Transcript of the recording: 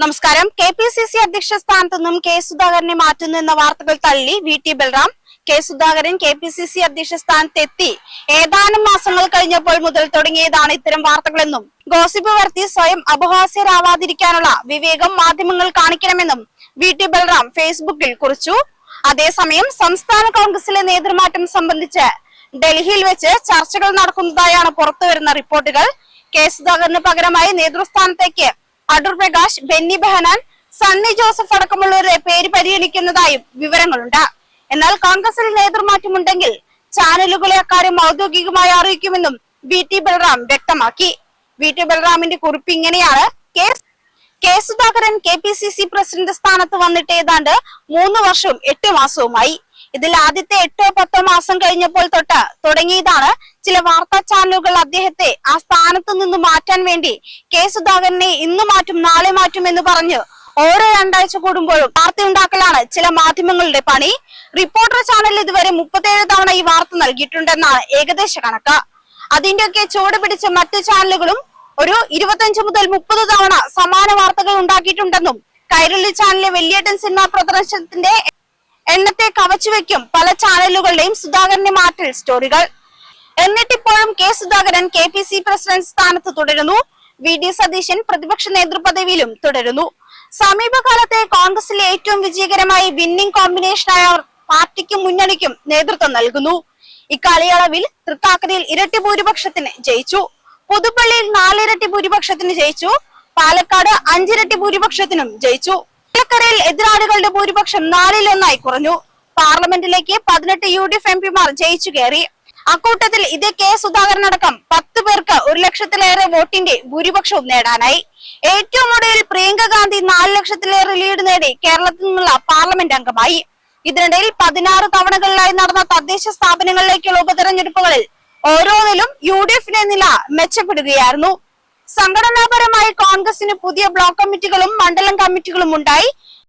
നമസ്കാരം. K P C C അധ്യക്ഷ സ്ഥാനത്തു നിന്നും കെ സുധാകരനെ മാറ്റുന്നു എന്ന വാർത്തകൾ തള്ളി V T Balram. K Sudhakaran K P C C അധ്യക്ഷ സ്ഥാനത്തെത്തി. ഏതാനും മാസങ്ങൾ കഴിഞ്ഞപ്പോൾ മുതൽ തുടങ്ങിയതാണ് ഇത്തരം വാർത്തകളെന്നും ഗോസിപ്പ് വർത്തി സ്വയം അപഹാസ്യരാവാതിരിക്കാനുള്ള വിവേകം മാധ്യമങ്ങൾ കാണിക്കണമെന്നും വി ടി ബൽറാം ഫേസ്ബുക്കിൽ കുറിച്ചു. അതേസമയം സംസ്ഥാന കോൺഗ്രസിലെ നേതൃമാറ്റം സംബന്ധിച്ച് ഡൽഹിയിൽ വെച്ച് ചർച്ചകൾ നടക്കുന്നതായാണ് പുറത്തുവരുന്ന റിപ്പോർട്ടുകൾ. കെ സുധാകരന് പകരമായി നേതൃസ്ഥാനത്തേക്ക് അടൂർ പ്രകാശ് ബെന്നി ബെഹനാൻ സണ്ണി ജോസഫ് അടക്കമുള്ളവരുടെ പേര് പരിഗണിക്കുന്നതായും വിവരങ്ങളുണ്ട്. എന്നാൽ കോൺഗ്രസിൽ നേതൃമാറ്റമുണ്ടെങ്കിൽ ചാനലുകളെ അക്കാര്യം ഔദ്യോഗികമായി അറിയിക്കുമെന്നും വി ടി ബൽറാം വ്യക്തമാക്കി. വി ടി ബൽറാമിന്റെ കുറിപ്പ് ഇങ്ങനെയാണ്. K K Sudhakaran K P C C president സ്ഥാനത്ത് വന്നിട്ട് ഏതാണ്ട് മൂന്ന് വർഷവും എട്ട് മാസവുമായി. ഇതിൽ ആദ്യത്തെ എട്ടോ പത്തോ മാസം കഴിഞ്ഞപ്പോൾ തൊട്ട് തുടങ്ങിയതാണ് ചില വാർത്താ ചാനലുകൾ അദ്ദേഹത്തെ ആ സ്ഥാനത്ത് നിന്ന് മാറ്റാൻ വേണ്ടി കെ സുധാകരനെ ഇന്ന് മാറ്റും നാളെ മാറ്റും എന്ന് പറഞ്ഞ് ഓരോ രണ്ടാഴ്ച കൂടുമ്പോഴും വാർത്ത ഉണ്ടാക്കലാണ് ചില മാധ്യമങ്ങളുടെ പണി. റിപ്പോർട്ടർ ചാനൽ ഇതുവരെ മുപ്പത്തേഴ് തവണ ഈ വാർത്ത നൽകിയിട്ടുണ്ടെന്നാണ് ഏകദേശ കണക്ക്. അതിന്റെയൊക്കെ ചുവട് പിടിച്ച മറ്റു ചാനലുകളും ഒരു ഇരുപത്തഞ്ച് മുതൽ മുപ്പത് തവണ സമാന വാർത്തകൾ ഉണ്ടാക്കിയിട്ടുണ്ടെന്നും കൈരളി ചാനലിലെ വെള്ളിയേട്ടൻ സിനിമ പ്രദർശനത്തിന്റെ എണ്ണത്തെ കവച്ചുവെക്കും പല ചാനലുകളുടെയും സുധാകരന്റെ മാറ്റൽ സ്റ്റോറികൾ. എന്നിട്ടിപ്പോഴും K Sudhakaran K P C president സ്ഥാനത്ത് തുടരുന്നു. വി ഡി സതീശൻ പ്രതിപക്ഷ നേതൃപദവിയിലും തുടരുന്നു. സമീപകാലത്തെ കോൺഗ്രസിലെ ഏറ്റവും വിജയകരമായി വിന്നിംഗ് കോമ്പിനേഷനായ പാർട്ടിക്കും മുന്നണിക്കും നേതൃത്വം നൽകുന്നു. ഇക്കാലയളവിൽ തൃക്കാക്കരയിൽ ഇരട്ടി ഭൂരിപക്ഷത്തിന് ജയിച്ചു. പുതുപ്പള്ളിയിൽ നാലിരട്ടി ഭൂരിപക്ഷത്തിന് ജയിച്ചു. പാലക്കാട് അഞ്ചിരട്ടി ഭൂരിപക്ഷത്തിനും ജയിച്ചു. ഇടക്കരയിൽ എതിരാളികളുടെ ഭൂരിപക്ഷം നാലിലൊന്നായി കുറഞ്ഞു. പാർലമെന്റിലേക്ക് പതിനെട്ട് യു ഡി എഫ് എം പിമാർ ജയിച്ചു കയറി. അക്കൂട്ടത്തിൽ ഇതേ കെ സുധാകരൻ അടക്കം പത്ത് പേർക്ക് ഒരു ലക്ഷത്തിലേറെ വോട്ടിന്റെ ഭൂരിപക്ഷവും നേടാനായി. ഏറ്റവും ഒടുവിൽ പ്രിയങ്ക ഗാന്ധി നാല് ലക്ഷത്തിലേറെ ലീഡ് നേടി കേരളത്തിൽ നിന്നുള്ള പാർലമെന്റ് അംഗമായി. ഇതിനിടയിൽ പതിനാറ് തവണകളിലായി നടന്ന തദ്ദേശ സ്ഥാപനങ്ങളിലേക്കുള്ള ഉപതെരഞ്ഞെടുപ്പുകളിൽ ഓരോന്നിലും യു ഡി എഫിന്റെ നില മെച്ചപ്പെടുകയായിരുന്നു. സംഘടനാപരമായി കോൺഗ്രസിന് പുതിയ ബ്ലോക്ക് കമ്മിറ്റികളും മണ്ഡലം കമ്മിറ്റികളും ഉണ്ടായി.